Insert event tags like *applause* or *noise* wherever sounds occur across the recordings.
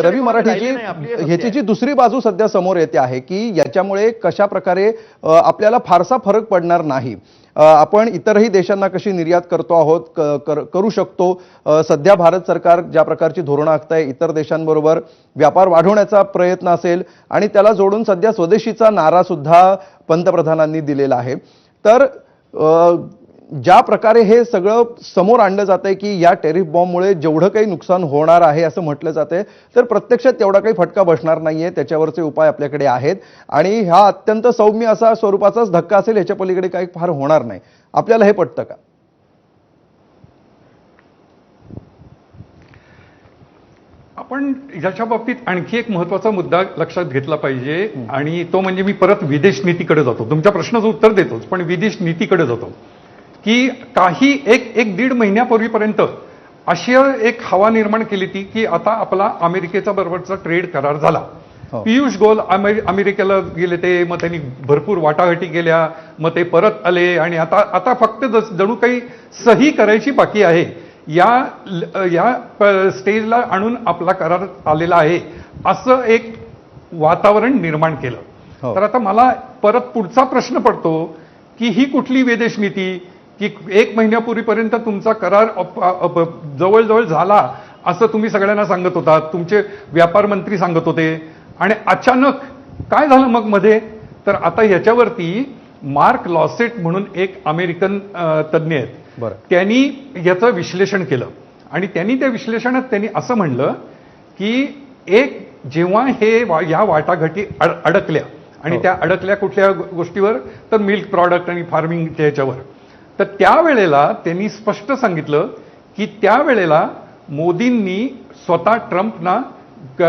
रवी सत्य ह्याची. जी दुसरी बाजू सध्या समोर येते आहे की याच्यामुळे कशा प्रकारे आपल्याला फारसा फरक पडणार नाही. आपण इतरही देशांना कशी निर्यात करतो आहोत कर- करू शकतो. सध्या भारत सरकार ज्या प्रकारची धोरणं आखत आहे इतर देशांबरोबर व्यापार वाढवण्याचा प्रयत्न असेल आणि त्याला जोडून सध्या स्वदेशीचा नारा सुद्धा पंतप्रधानांनी दिलेला आहे. तर ज्या प्रकारे हे सगळं समोर आणलं जात आहे की या टेरिफ बॉम्बमुळे जेवढं काही नुकसान होणार आहे असं म्हटलं जाते तर प्रत्यक्षात तेवढा काही फटका बसणार नाहीये त्याच्यावरचे उपाय आपल्याकडे आहेत. आणि हा अत्यंत सौम्य असा स्वरूपाचाच धक्का असेल ह्याच्या पलीकडे काही फार होणार नाही. आपल्याला हे पटतं का? आपण याच्या बाबतीत आणखी एक महत्त्वाचा मुद्दा लक्षात घेतला पाहिजे आणि तो म्हणजे मी परत विदेश नीतीकडे जातो. तुमच्या प्रश्नाचं उत्तर देतोच पण विदेश नीतीकडे जातो. की काही एक एक दीड महिन्यापूर्वीपर्यंत अशी एक हवा निर्माण केली ती की आता आपला अमेरिकेचा बरोबरचा ट्रेड करार झाला हो. पियुष अमेरि- अमेरिकेला गेले ते मग त्यांनी भरपूर वाटाघाटी केल्या मग ते परत आले आणि आता आता फक्त जस- जणू काही सही करायची बाकी आहे या या स्टेजला आणून आपला करार आलेला आहे असं एक वातावरण निर्माण केलं हो. तर आता मला परत पुढचा प्रश्न पडतो की ही कुठली विदेश नीती की एक महिन्यापूर्वीपर्यंत तुमचा करार जवळजवळ झाला असं तुम्ही सगळ्यांना सांगत होता तुमचे व्यापार मंत्री सांगत होते. आणि अचानक काय झालं मग मध्ये? तर आता ह्याच्यावरती मार्क लॉसेट म्हणून एक अमेरिकन तज्ज्ञ आहेत. बरं. त्यांनी याचं विश्लेषण केलं. आणि त्यांनी त्या विश्लेषणात त्यांनी असं म्हणलं की एक जेव्हा हे वा- या वाटाघाटी अड- अडकल्या आणि हो. त्या अडकल्या कुठल्या गोष्टीवर? तर मिल्क प्रॉडक्ट आणि फार्मिंगच्या याच्यावर. तर त्यावेळेला त्यांनी स्पष्ट सांगितलं की त्यावेळेला मोदींनी स्वतः ट्रम्पना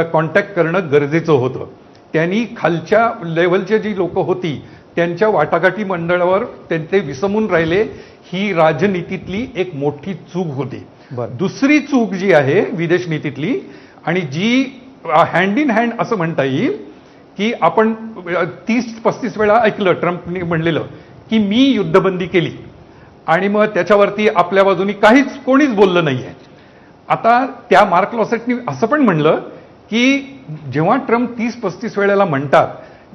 कॉन्टॅक्ट करणं गरजेचं होतं. त्यांनी खालच्या लेवलची जी लोक होती त्यांच्या वाटाघाटी मंडळावर त्यांचे विसमून राहिले. ही राजनीतीतली एक मोठी चूक होती. दुसरी चूक जी आहे विदेश नीतीतली आणि जी हँड इन हँड असं म्हणता येईल की आपण तीस पस्तीस वेळा ऐकलं ट्रम्पने म्हणलेलं की मी युद्धबंदी केली. आणि मग त्याच्यावरती आपल्या बाजूनी काहीच कोणीच बोललं नाहीये. आता त्या मार्क लॉसेटनी असं पण म्हणलं की जेव्हा ट्रम्प तीस पस्तीस वेळेला म्हणतात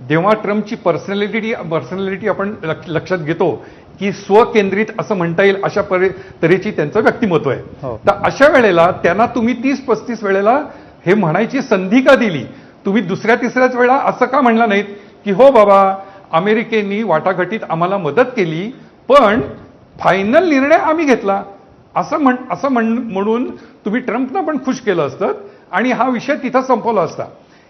जेव्हा ट्रम्पची पर्सनॅलिटी पर्सनॅलिटी आपण लक्ष- लक्षात घेतो की स्वकेंद्रित असं म्हणता येईल अशा परि तऱ्हेची त्यांचं व्यक्तिमत्व आहे. हो. तर अशा वेळेला त्यांना तुम्ही तीस पस्तीस वेळेला हे म्हणायची संधी का दिली? तुम्ही दुसऱ्या तिसऱ्याच वेळा असं का म्हणला नाहीत? की हो बाबा अमेरिकेनी वाटाघाटीत आम्हाला मदत केली पण फायनल निर्णय आम्ही घेतला. असं म्हण असं म्हण म्हणून तुम्ही ट्रम्पना पण खुश केलं असतं आणि हा विषय तिथं संपवला असता.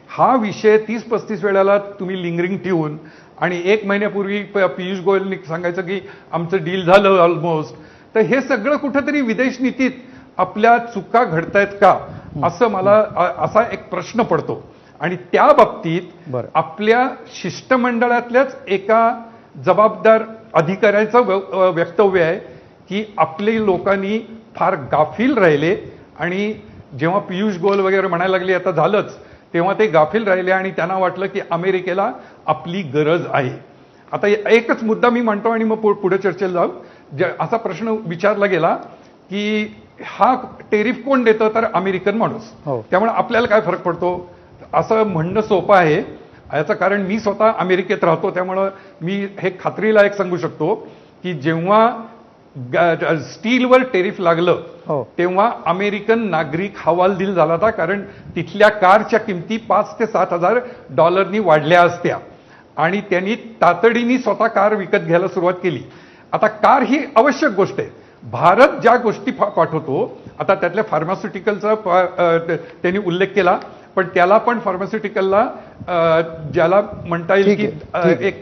हा विषय तीस पस्तीस वेळेला तुम्ही लिंगरिंग ठेवून आणि एक महिन्यापूर्वी पियुष गोयलनी सांगायचं की आमचं डील झालं ऑलमोस्ट तर हे सगळं कुठंतरी विदेश नीतीत आपल्या चुका घडतायत का? असं मला असा एक प्रश्न पडतो. आणि त्या बाबतीत. आपल्या शिष्टमंडळातल्याच एका जबाबदार अधिकाऱ्याचं व्य- वक्तव्य आहे की आपले लोकांनी फार गाफील राहिले आणि जेव्हा पियुष गोयल वगैरे म्हणायला लागले आता झालंच तेव्हा ते गाफील राहिले आणि त्यांना वाटलं की अमेरिकेला आपली गरज आहे. आता एकच मुद्दा मी म्हणतो आणि मग पुढे चर्चेला जाऊ. असा प्रश्न विचारला गेला की हा टेरिफ कोण देतं? तर अमेरिकन माणूस. हो. त्यामुळे आपल्याला काय फरक पडतो? असं म्हणणं सोपं आहे. याचं कारण मी स्वतः अमेरिकेत राहतो त्यामुळं मी हे खात्रीला एक सांगू शकतो की जेव्हा स्टीलवर टेरिफ लागलं हो. तेव्हा अमेरिकन नागरिक हवालदिल झाला होता कारण तिथल्या कारच्या किमती पाच ते सात हजार डॉलरनी वाढल्या असत्या. आणि त्यांनी तातडीने स्वतः कार विकत घ्यायला सुरुवात केली. आता कार ही आवश्यक गोष्ट आहे. भारत ज्या गोष्टी पाठवतो आता त्यातल्या फार्मास्युटिकलचा त्यांनी उल्लेख केला पण त्याला पण फार्मास्युटिकलला ज्याला म्हणता येईल की. एक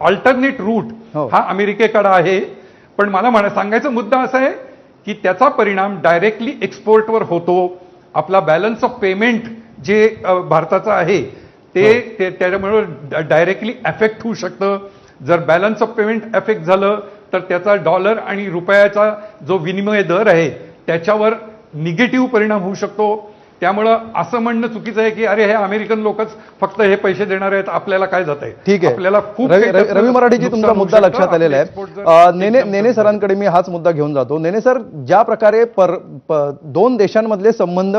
अल्टरनेट रूट हो. हा अमेरिकेकडे आहे. पण मला म्हणा सांगायचा मुद्दा असा आहे की त्याचा परिणाम डायरेक्टली एक्सपोर्टवर होतो. आपला बॅलन्स ऑफ पेमेंट जे भारताचं आहे ते ते- त्याच्यामुळे डायरेक्टली अफेक्ट होऊ शकतं. जर बॅलन्स ऑफ पेमेंट अफेक्ट झालं तर त्याचा डॉलर आणि रुपयाचा जो विनिमय दर आहे त्याच्यावर निगेटिव्ह परिणाम होऊ शकतो. त्यामुळं असं म्हणणं चुकीचं आहे की अरे हे अमेरिकन लोकच फक्त हे पैसे देणार आहेत आपल्याला काय जात आहे? ठीक आहे. आपल्याला खूप रवी नुकसान तुमचा मुद्दा. लक्षात आलेला आहे. नेने नेने सरांकडे मी हाच मुद्दा घेऊन जातो. नेने सर ज्या प्रकारे पर प- दोन देशांमधले संबंध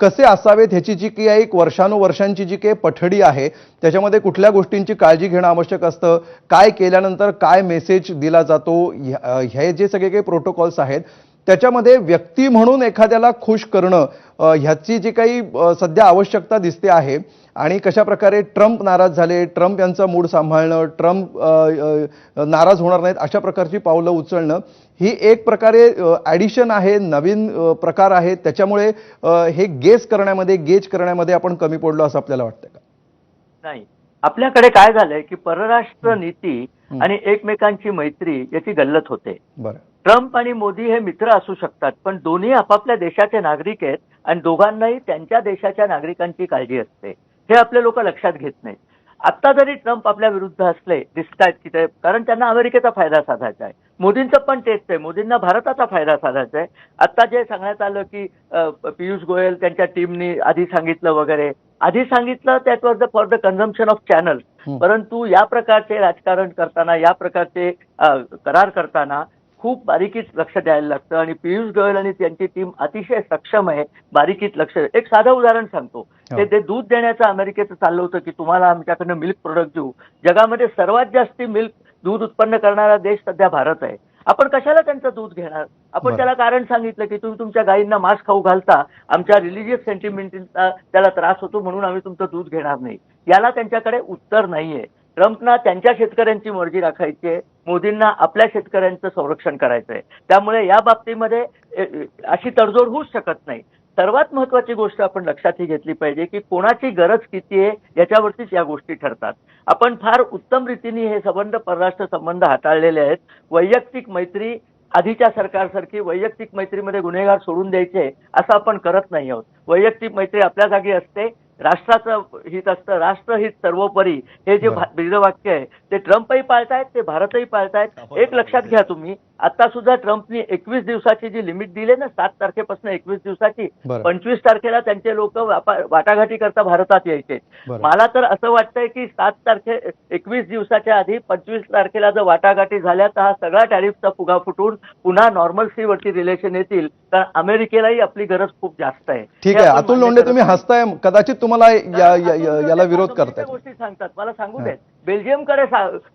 कसे असावेत ह्याची जी काही एक वर्षानुवर्षांची जी काही पठडी आहे त्याच्यामध्ये कुठल्या गोष्टींची काळजी घेणं आवश्यक असतं काय केल्यानंतर काय मेसेज दिला जातो हे जे सगळे काही प्रोटोकॉल्स आहेत त्याच्यामध्ये व्यक्ती म्हणून एखाद्याला खुश करणं ह्याची जी काही सध्या आवश्यकता दिसते आहे आणि कशा प्रकारे ट्रम्प नाराज झाले ट्रम्प यांचा मूड सांभाळणं ट्रम्प नाराज होणार नाहीत अशा प्रकारची पावलं उचलणं ही एक प्रकारे ॲडिशन आहे नवीन प्रकार आहे. त्याच्यामुळे हे गेस करण्यामध्ये गेज करण्यामध्ये आपण कमी पडलो असं आपल्याला वाटतं का? नाही. आपल्याकडे काय झालंय की परराष्ट्र नीती. आणि एकमेकांची मैत्री याची गल्लत होते. बरं. ट्रम्प आणि मोदी हे मित्र असू शकतात पण दोन्ही आपापल्या देशाचे नागरिक आहेत आणि दोघांनाही त्यांच्या देशाच्या नागरिकांची काळजी असते. हे आपले लोक लक्षात घेत नाहीत. आता जरी ट्रम्प आपल्या विरुद्ध असले दिसतायत की ते कारण त्यांना अमेरिकेचा फायदा साधायचा आहे. मोदींचं पण तेच आहे. मोदींना भारताचा फायदा साधायचा आहे. आता जे सांगण्यात आलं की पियुष गोयल त्यांच्या टीमनी आधी सांगितलं वगैरे आधी सांगितलं that was the for the consumption of channel. परंतु या प्रकारचे राजकारण करताना या प्रकारचे करार करताना खूप बारीकीत लक्ष द्यायला लागतं. आणि पियुष गोयल आणि त्यांची टीम अतिशय सक्षम आहे बारीकीत लक्ष. एक साधं उदाहरण सांगतो. ते ते दूध देण्याचं अमेरिकेचं चाललं होतं की तुम्हाला आमच्याकडनं मिल्क प्रोडक्ट देऊ. जगामध्ये सर्वात जास्ती मिल्क दूध उत्पन्न करणारा देश सध्या भारत आहे. आपण कशाला त्यांचं दूध घेणार? आपण. त्याला कारण सांगितलं की तुम्ही तुमच्या गायींना मांस खाऊ घालता. आमच्या रिलिजियस सेंटिमेंटचा त्याला त्रास होतो म्हणून आम्ही तुमचं दूध घेणार नाही. याला त्यांच्याकडे उत्तर नाहीये. ट्रम्पना त्यांच्या शेतकऱ्यांची मर्जी राखायची आहे. मोदींना आपल्या शेतकऱ्यांचं संरक्षण करायचं आहे त्यामुळे या बाबतीमध्ये अशी तडजोड होऊच शकत नाही. सर्वात महत्वाची गोष्ट आपण लक्षात ही घेतली पाहिजे की कोणाची गरज किती आहे याच्यावरतीच या गोष्टी ठरतात. आपण फार उत्तम रीतीने हे संबंध परराष्ट्र संबंध हाताळलेले आहेत. वैयक्तिक मैत्री आधीच्या सरकारसारखी वैयक्तिक मैत्रीमध्ये गुन्हेगार सोडून द्यायचे असं आपण करत नाही आहोत. वैयक्तिक मैत्री आपल्या जागी असते राष्ट्राचं हित असतं राष्ट्रहित सर्वोपरी. हे जे ब्रीदवाक्य आहे ते ट्रम्पही पाळतायत ते भारतही पाळतायत. एक लक्षात घ्या तुम्ही आता सुद्धा ट्रम्पनी एकवीस दिवसाची जी लिमिट दिली ना सात तारखेपासून एकवीस दिवसाची. पंचवीस तारखेला त्यांचे लोक वाटाघाटी करता भारतात यायचे. मला तर असं वाटतंय की सात तारखे एकवीस दिवसाच्या आधी पंचवीस तारखेला जर वाटाघाटी झाल्या तर हा सगळा टॅरिफचा फुगा फुटून पुन्हा नॉर्मल्सीवरती रिलेशन येतील कारण अमेरिकेलाही आपली गरज खूप जास्त आहे ठीक आहे अतुल लोंढे तुम्ही. हसताय कदाचित तुम्हाला याला विरोध करताय गोष्टी सांगतात मला सांगू. देत बेल्जियमकडे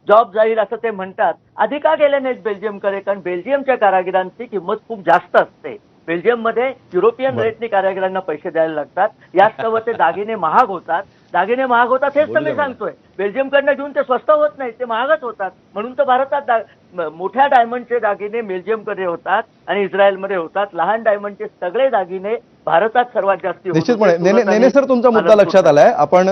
जॉब जाईल असं ते म्हणतात. आधी का गेले नाहीत बेल्जियमकडे कारण बेल्जियमच्या कारागिरांची किंमत खूप जास्त असते. बेल्जियममध्ये युरोपियन बरं. रेटनी कारागिरांना पैसे द्यायला लागतात. यास्तव *laughs* ते दागिने महाग होतात. दागिने महाग होतात हेच तर मी सांगतोय. बेल्जियमकडनं घेऊन ते स्वस्त होत नाहीत ते महागच होतात. म्हणून तर भारतात मोठ्या डायमंडचे दागिने बेल्जियमकडे होतात आणि इस्रायलमध्ये होतात. लहान डायमंडचे सगळे दागिने भारतात सर्वात जास्त निश्चितपणे. सर तुमचा मुद्दा लक्षात आलाय. आपण